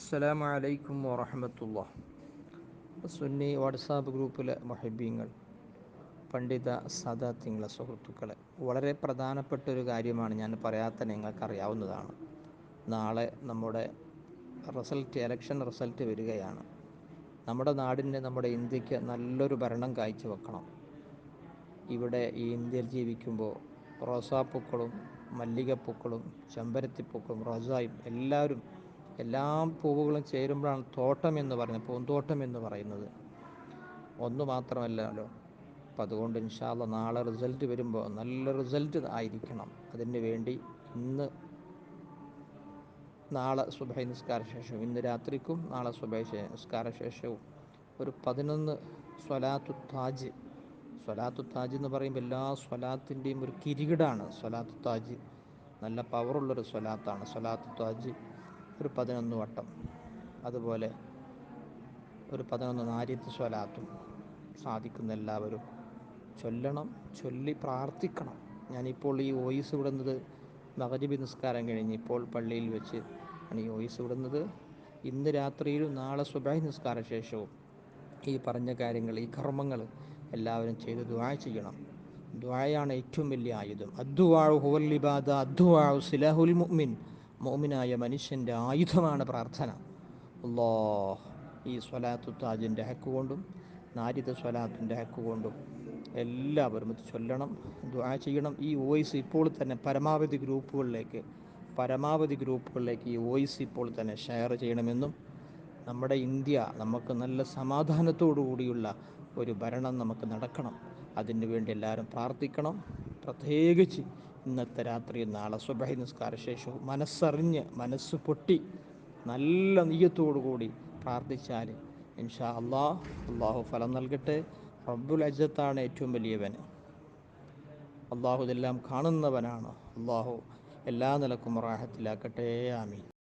അസ്സലാമു അലൈക്കും വറഹമത്തുള്ള. സുന്നി വാട്സാപ്പ് ഗ്രൂപ്പിലെ മൊഹബീങ്ങൾ പണ്ഡിത സദാത്തിങ്ങളെ സുഹൃത്തുക്കളെ വളരെ പ്രധാനപ്പെട്ട ഒരു കാര്യമാണ് ഞാൻ പറയാത്ത നിങ്ങൾക്കറിയാവുന്നതാണ്. നാളെ നമ്മുടെ റിസൾട്ട് എലക്ഷൻ റിസൾട്ട് വരികയാണ്. നമ്മുടെ നാടിന് നമ്മുടെ ഇന്ത്യയ്ക്ക് നല്ലൊരു ഭരണം കാഴ്ചവെക്കണം ഇവിടെ ഈ ഇന്ത്യയിൽ ജീവിക്കുമ്പോൾ റോസാപ്പൂക്കളും മല്ലികപ്പൂക്കളും ചെമ്പരത്തിപ്പൂക്കളും റോസായും എല്ലാവരും എല്ലാ പൂവുകളും ചേരുമ്പോഴാണ് തോട്ടം എന്ന് പറയുന്നത് പൂന്തോട്ടം എന്ന് പറയുന്നത്. ഒന്ന് മാത്രമല്ലല്ലോ അപ്പം അതുകൊണ്ട് ഇൻഷാല്ല നാളെ റിസൾട്ട് വരുമ്പോൾ നല്ല റിസൾട്ട് ആയിരിക്കണം. അതിന് വേണ്ടി ഇന്ന് നാളെ സുബൈ നിസ്കാര ശേഷവും ഇന്ന് രാത്രിക്കും നാളെ സുബൈ നിസ്കാര ശേഷവും ഒരു പതിനൊന്ന് സ്വലാത്തു താജ്. സ്വലാത്തു താജ് എന്ന് പറയുമ്പോൾ എല്ലാ സ്വലാത്തിന്റെയും ഒരു കിരീടാണ്. സ്വലാത്തു താജ് നല്ല പവറുള്ളൊരു സ്വലാത്താണ്. സ്വലാത്തു താജ് ഒരു പതിനൊന്ന് വട്ടം. അതുപോലെ ഒരു പതിനൊന്ന് നാരിയത്ത് സ്വലാത്തും സാധിക്കുന്ന എല്ലാവരും ചൊല്ലണം ചൊല്ലി പ്രാർത്ഥിക്കണം. ഞാനിപ്പോൾ ഈ വോയിസ് വിടുന്നത് മകരീബി നിസ്കാരം കഴിഞ്ഞ് ഇപ്പോൾ പള്ളിയിൽ വെച്ച് ആണ് ഈ വോയിസ് വിടുന്നത്. ഇന്ന് രാത്രിയിലും നാളെ സ്വഭാവി നിസ്കാര ശേഷവും ഈ പറഞ്ഞ കാര്യങ്ങൾ ഈ കർമ്മങ്ങൾ എല്ലാവരും ചെയ്ത് ദുവാ ചെയ്യണം. ദ്വായാണ് ഏറ്റവും വലിയ ആയുധം. അദ്വാഴു ഹുവല്ലിബാദ അദ്വാഴു സിലഹുൽ മുഅ്മിൻ. മോമിനായ മനുഷ്യന്റെ ആയുധമാണ് പ്രാർത്ഥന. അല്ലോ ഈ സ്വലാത്തു താജിന്റെ ഹക്ക് കൊണ്ടും നാരിത സ്വലാത്തിന്റെ ഹക്ക് കൊണ്ടും എല്ലാവരും ഇത് ചൊല്ലണം ദ്വാ ചെയ്യണം. ഈ വോയിസ് ഇപ്പോൾ തന്നെ പരമാവധി ഗ്രൂപ്പുകളിലേക്ക് പരമാവധി ഗ്രൂപ്പുകളിലേക്ക് ഈ വോയിസ് ഇപ്പോൾ തന്നെ ഷെയർ ചെയ്യണമെന്നും നമ്മുടെ ഇന്ത്യ നമുക്ക് നല്ല സമാധാനത്തോടു കൂടിയുള്ള ഒരു ഭരണം നമുക്ക് നടക്കണം. അതിനു വേണ്ടി എല്ലാവരും പ്രാർത്ഥിക്കണം. പ്രത്യേകിച്ച് ഇന്നത്തെ രാത്രി നാളെ സുബഹി നിസ്കാര ശേഷവും മനസ്സറിഞ്ഞ് മനസ്സ് പൊട്ടി നല്ല കൂടി പ്രാർത്ഥിച്ചാൽ ഇൻഷാ അള്ളാഹ് അള്ളാഹു ഫലം നൽകട്ടെ. റബ്ബുൽ അജത്താണ് ഏറ്റവും വലിയവൻ. അള്ളാഹു ഇതെല്ലാം കാണുന്നവനാണ്. അള്ളാഹു എല്ലാ നിലക്കും റാഹത്തിലാക്കട്ടെ. ആമീൻ.